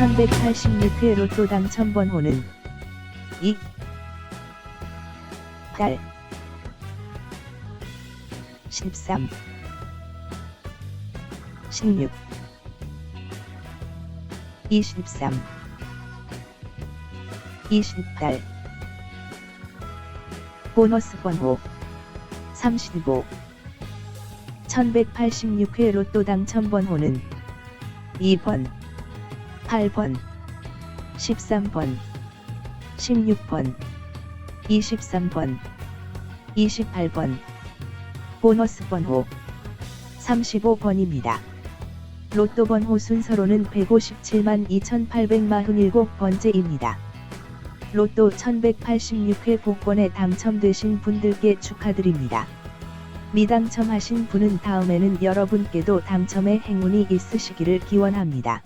1186회 로또 당첨 번호는 2 8 13 16 23 28 보너스 번호 35 1186회 로또 당첨 번호는 2번 8번 13번 16번 23번 28번 보너스 번호 35번입니다. 로또 번호 순서로는 157만 2847번째입니다. 로또 1186회 복권에 당첨되신 분들께 축하드립니다. 미당첨하신 분은 다음에는 여러분께도 당첨의 행운이 있으시기를 기원합니다.